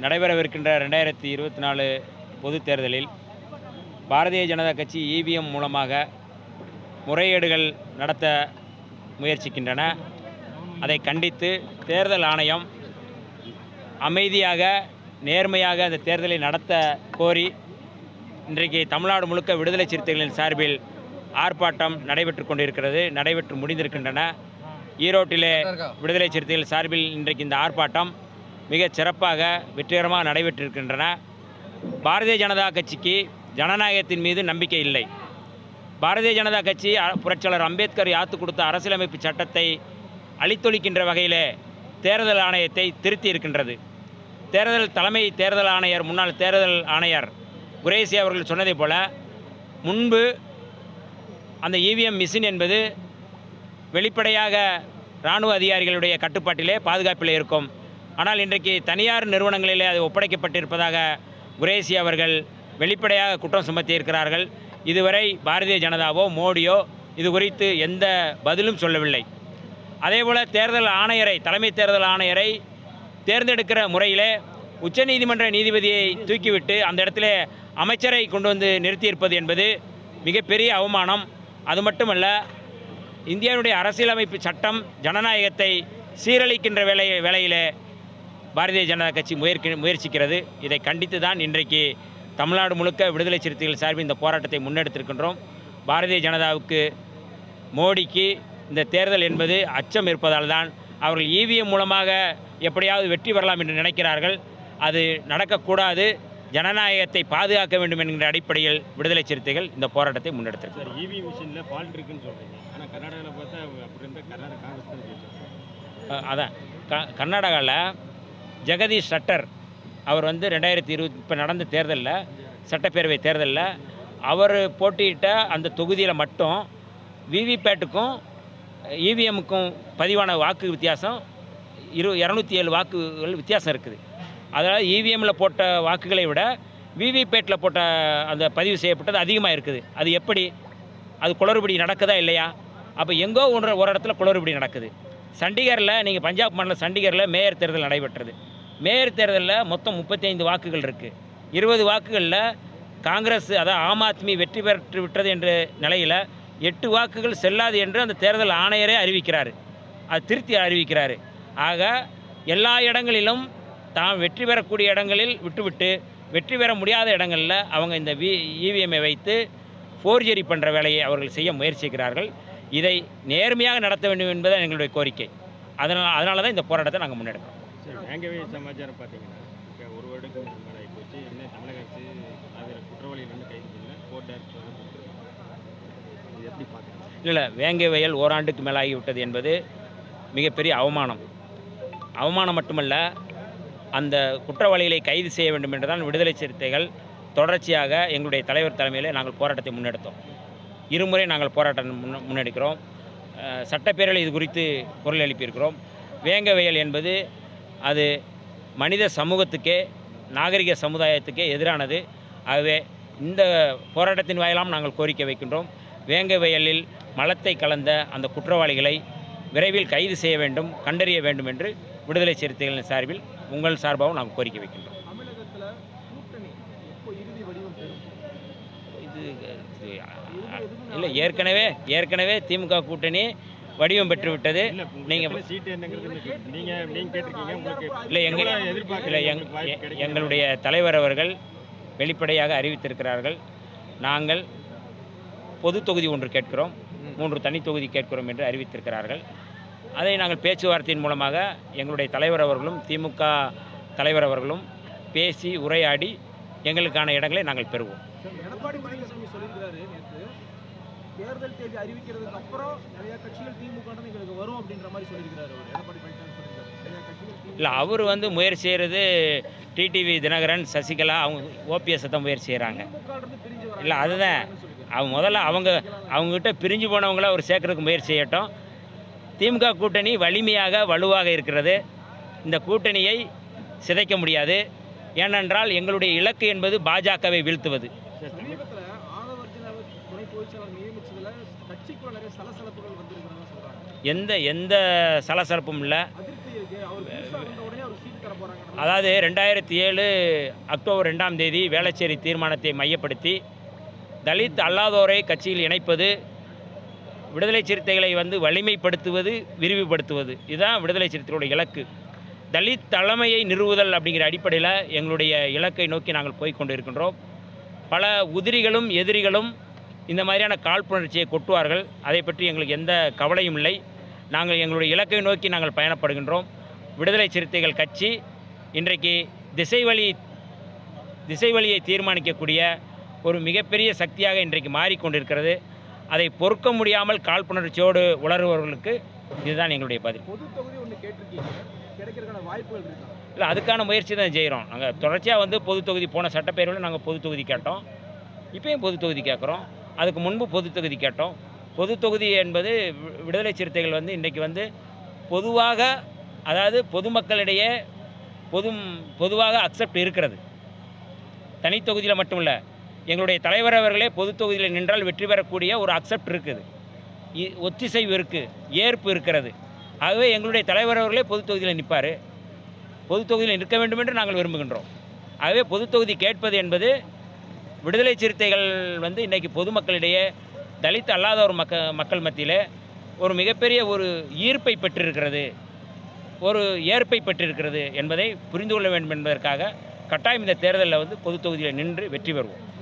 நடைபெறவிருக்கின்ற ரெண்டாயிரத்தி இருபத்தி நாலு பொதுத் தேர்தலில் பாரதிய ஜனதா கட்சி இவிஎம் மூலமாக முறையீடுகள் நடத்த முயற்சிக்கின்றன. அதை கண்டித்து தேர்தல் ஆணையம் அமைதியாக நேர்மையாக அந்த தேர்தலை நடத்த கோரி இன்றைக்கு தமிழ்நாடு முழுக்க விடுதலை சிறுத்தைகளின் சார்பில் ஆர்ப்பாட்டம் நடைபெற்று கொண்டிருக்கிறது. நடைபெற்று முடிந்திருக்கின்றன. ஈரோட்டிலே விடுதலை சிறுத்தைகள் சார்பில் இன்றைக்கு இந்த ஆர்ப்பாட்டம் மிக சிறப்பாக வெற்றிகரமாக நடைபெற்றிருக்கின்றன. பாரதிய ஜனதா கட்சிக்கு ஜனநாயகத்தின் மீது நம்பிக்கை இல்லை. பாரதிய ஜனதா கட்சி புரட்சியாளர் அம்பேத்கர் யாத்து கொடுத்த அரசியலமைப்பு சட்டத்தை அழித்தொழிக்கின்ற வகையிலே தேர்தல் ஆணையத்தை திருத்தி இருக்கின்றது தேர்தல் தலைமை தேர்தல் ஆணையர் முன்னாள் தேர்தல் ஆணையர் குரேசி அவர்கள் சொன்னதைப் போல முன்பு அந்த இவிஎம் மிஷின் என்பது வெளிப்படையாக இராணுவ அதிகாரிகளுடைய கட்டுப்பாட்டிலே பாதுகாப்பில் இருக்கும். ஆனால் இன்றைக்கு தனியார் நிறுவனங்களிலே அது ஒப்படைக்கப்பட்டிருப்பதாக குரேசி அவர்கள் வெளிப்படையாக குற்றம் சுமத்தி இருக்கிறார்கள் இதுவரை பாரதிய ஜனதாவோ மோடியோ இது குறித்து எந்த பதிலும் சொல்லவில்லை. அதேபோல் தேர்தல் ஆணையரை தலைமை தேர்தல் ஆணையரை தேர்ந்தெடுக்கிற முறையிலே உச்சநீதிமன்ற நீதிபதியை தூக்கிவிட்டு அந்த இடத்துல அமைச்சரை கொண்டு வந்து நிறுத்தியிருப்பது என்பது மிகப்பெரிய அவமானம். அது மட்டுமல்ல இந்தியாவுடைய அரசியலமைப்பு சட்டம் ஜனநாயகத்தை சீரழிக்கின்ற வேலை வேலையிலே பாரதிய ஜனதா கட்சி முயற்சி முயற்சிக்கிறது. இதை கண்டித்து தான் இன்றைக்கு தமிழ்நாடு முழுக்க விடுதலை சிறுத்தைகள் சார்பில் இந்த போராட்டத்தை முன்னெடுத்திருக்கின்றோம். பாரதிய ஜனதாவுக்கு மோடிக்கு இந்த தேர்தல் என்பது அச்சம் இருப்பதால் தான் அவர்கள் இவிஎம் மூலமாக எப்படியாவது வெற்றி பெறலாம் என்று நினைக்கிறார்கள். அது நடக்கக்கூடாது. ஜனநாயகத்தை பாதுகாக்க வேண்டும் என்கிற அடிப்படையில் விடுதலை சிறுத்தைகள் இந்த போராட்டத்தை முன்னெடுத்திருக்கிறது சார் இவி மிஷினில் ஃபால்ட் இருக்குன்னு சொல்கிறீங்க ஆனால் கர்நாடகாவில் பார்த்தா அப்படி இருந்தால் கர்நாடகா காங்கிரஸ் அதான். க கர்நாடகாவில் ஜெகதீஷ் ஷட்டர் அவர் வந்து ரெண்டாயிரத்தி இருபத்தி இப்போ நடந்த தேர்தலில் சட்டப்பேரவை தேர்தலில் அவர் போட்டியிட்ட அந்த தொகுதியில் மட்டும் விவிபேட்டுக்கும் இவிஎம்முக்கும் பதிவான வாக்கு வித்தியாசம் இரு இரநூத்தி ஏழு வாக்குகள் வித்தியாசம் இருக்குது. அதனால் இவிஎம்மில் போட்ட வாக்குகளை விட விவிபேட்டில் போட்ட அந்த பதிவு செய்யப்பட்டது அதிகமாக இருக்குது. அது எப்படி? அது குளறுபடி நடக்குதா இல்லையா? அப்போ எங்கோ ஒன்று ஒரு இடத்துல குளறுபடி நடக்குது. சண்டிகரில் நீங்கள் பஞ்சாப் மாநில சண்டிகரில் மேயர் தேர்தல் நடைபெற்றது. மேயர் தேர்தலில் மொத்தம் முப்பத்தைந்து வாக்குகள் இருக்குது இருபது வாக்குகளில் காங்கிரஸ் அதாவது ஆம் ஆத்மி வெற்றி பெற்று விட்டது என்ற நிலையில் எட்டு வாக்குகள் செல்லாது என்று அந்த தேர்தல் ஆணையரே அறிவிக்கிறார். அது திருத்தி அறிவிக்கிறார். ஆக எல்லா இடங்களிலும் தாம் வெற்றி பெறக்கூடிய இடங்களில் விட்டுவிட்டு வெற்றி பெற முடியாத இடங்களில் அவங்க இந்த வி இவிஎம்ஐ வைத்து ஃபோர்ஜரி பண்ணுற வேலையை அவர்கள் செய்ய முயற்சிக்கிறார்கள். இதை நேர்மையாக நடத்த வேண்டும் என்பது எங்களுடைய கோரிக்கை. அதனால் அதனால தான் இந்த போராட்டத்தை நாங்கள் முன்னெடுக்கிறோம். சரி சமாச்சாரம் பார்த்தீங்கன்னா இப்போ ஒரு வருடத்துக்கு மேலே ஆகி போச்சு இன்னும் தமிழக அரசு அதில் குற்றவாளிகள் வந்து கைது பண்ணல கோர்ட் டேரக்டர் வந்து கொடுத்துருக்காங்க. இது எப்படி பார்க்குறீங்க? இல்லை வேங்கை வயல் ஓராண்டுக்கு மேலாகிவிட்டது என்பது மிகப்பெரிய அவமானம். அவமானம் மட்டுமல்ல அந்த குற்றவாளிகளை கைது செய்ய வேண்டும் என்றுதான் விடுதலை சிறுத்தைகள் தொடர்ச்சியாக எங்களுடைய தலைவர் தலைமையில் நாங்கள் போராட்டத்தை முன்னெடுத்தோம். இருமுறை நாங்கள் போராட்டம் முன்ன முன்னெடுக்கிறோம். சட்டப்பேரவையில் இது குறித்து குரல் எழுப்பியிருக்கிறோம். வேங்க வயல் என்பது அது மனித சமூகத்துக்கே நாகரிக சமுதாயத்துக்கே எதிரானது. ஆகவே இந்த போராட்டத்தின் வாயிலாம் நாங்கள் கோரிக்கை வைக்கின்றோம். வேங்க வயலில் மலத்தை கலந்த அந்த குற்றவாளிகளை விரைவில் கைது செய்ய வேண்டும் கண்டறிய வேண்டும் என்று விடுதலை சிறுத்தைகளின் சார்பில் உங்கள் சார்பாகவும் நாங்கள் கோரிக்கை வைக்கின்றோம். இது, இல்லை ஏற்கனவே ஏற்கனவே திமுக கூட்டணி வடிவம் பெற்றுவிட்டது. நீங்கள் இல்லை எங்கள் இல்லை எங் எங்களுடைய தலைவர் அவர்கள் வெளிப்படையாக அறிவித்திருக்கிறார்கள். நாங்கள் பொது தொகுதி ஒன்று கேட்கிறோம் மூன்று தனி தொகுதி கேட்கிறோம் என்று அறிவித்திருக்கிறார்கள். அதை நாங்கள் பேச்சுவார்த்தையின் மூலமாக எங்களுடைய தலைவர் அவர்களும் திமுக தலைவர் அவர்களும் பேசி உரையாடி எங்களுக்கான இடங்களை நாங்கள் பெறுவோம். தேர்தல் தேதி அறிவிக்கிறதுக்கு அப்புறம் நிறைய கட்சிகள் திமுக எங்களுக்கு வரும் அப்படின்ற மாதிரி சொல்லியிருக்கிறாரு அவர். எடப்பாடி பழனிசாமி இல்லை அவர் வந்து முயற்சி செய்கிறது டிடிவி தினகரன் சசிகலா அவங்க ஓபிஎஸ் தான் முயற்சி செய்கிறாங்க இல்லை அதுதான். அவங்க முதல்ல அவங்க அவங்ககிட்ட பிரிஞ்சு போனவங்கள அவர் சேர்க்கறதுக்கு முயற்சி செய்யட்டும். திமுக கூட்டணி வலிமையாக வலுவாக இருக்கிறது. இந்த கூட்டணியை சிதைக்க முடியாது. ஏனென்றால் எங்களுடைய இலக்கு என்பது பாஜகவை வீழ்த்துவது. எந்த எந்த சலசலப்பும் இல்லை. அதாவது ரெண்டாயிரத்தி ஏழு அக்டோபர் ரெண்டாம் தேதி வேளச்சேரி தீர்மானத்தை மையப்படுத்தி தலித் அல்லாதோரை கட்சியில் இணைப்பது விடுதலை சிறுத்தைகளை வந்து வலிமைப்படுத்துவது விரிவுபடுத்துவது. இதுதான் விடுதலை சிறுத்தைகளுடைய இலக்கு. தலித் தலைமையை நிறுவுதல் அப்படிங்கிற அடிப்படையில் எங்களுடைய இலக்கை நோக்கி நாங்கள் போய் கொண்டிருக்கின்றோம். பல உதிரிகளும் எதிரிகளும் இந்த மாதிரியான காழ்ப்புணர்ச்சியை கொட்டுவார்கள். அதை பற்றி எங்களுக்கு எந்த கவலையும் இல்லை. நாங்கள் எங்களுடைய இலக்கை நோக்கி நாங்கள் பயணப்படுகின்றோம். விடுதலை சிறுத்தைகள் கட்சி இன்றைக்கு திசை வழி திசை வழியை தீர்மானிக்கக்கூடிய ஒரு மிகப்பெரிய சக்தியாக இன்றைக்கு மாறிக்கொண்டிருக்கிறது. அதை பொறுக்க முடியாமல் காழ்ப்புணர்ச்சியோடு உளறுபவர்களுக்கு இதுதான் எங்களுடைய பதில். இல்லை அதுக்கான முயற்சி தான் செய்கிறோம். நாங்கள் தொடர்ச்சியாக வந்து பொது தொகுதி போன சட்டப்பேரவையில் நாங்கள் பொது தொகுதி கேட்டோம். இப்பயும் பொது தொகுதி கேட்குறோம். அதுக்கு முன்பு பொது தொகுதி கேட்டோம். பொது தொகுதி என்பது வி- விடுதலை சிறுத்தைகள் வந்து இன்றைக்கு வந்து பொதுவாக அதாவது பொதுமக்களிடையே பொது பொதுவாக அக்செப்ட் இருக்கிறது. தனித்தொகுதியில் மட்டும் இல்லை எங்களுடைய தலைவர் அவர்களே பொது தொகுதியில் நின்றால் வெற்றி பெறக்கூடிய ஒரு அக்செப்ட் இருக்குது. இ- ஒத்திசைவு இருக்குது ஏற்பு இருக்கிறது. ஆகவே எங்களுடைய தலைவர் அவர்களே பொது தொகுதியில் நிற்பார் பொது தொகுதியில் நிற்க வேண்டும் என்று நாங்கள் விரும்புகின்றோம். ஆகவே பொது தொகுதி கேட்பது என்பது விடுதலை சிறுத்தைகள் வந்து இன்றைக்கி பொதுமக்களிடையே தலித் அல்லாதோர் மக்க மக்கள் மத்தியில் ஒரு மிகப்பெரிய ஒரு ஈர்ப்பை பெற்றிருக்கிறது. ஒரு ஏற்பை பெற்றிருக்கிறது என்பதை புரிந்து கொள்ள வேண்டும் என்பதற்காக கட்டாயம் இந்த தேர்தலில் வந்து பொது தொகுதியில் நின்று வெற்றி பெறுவோம்.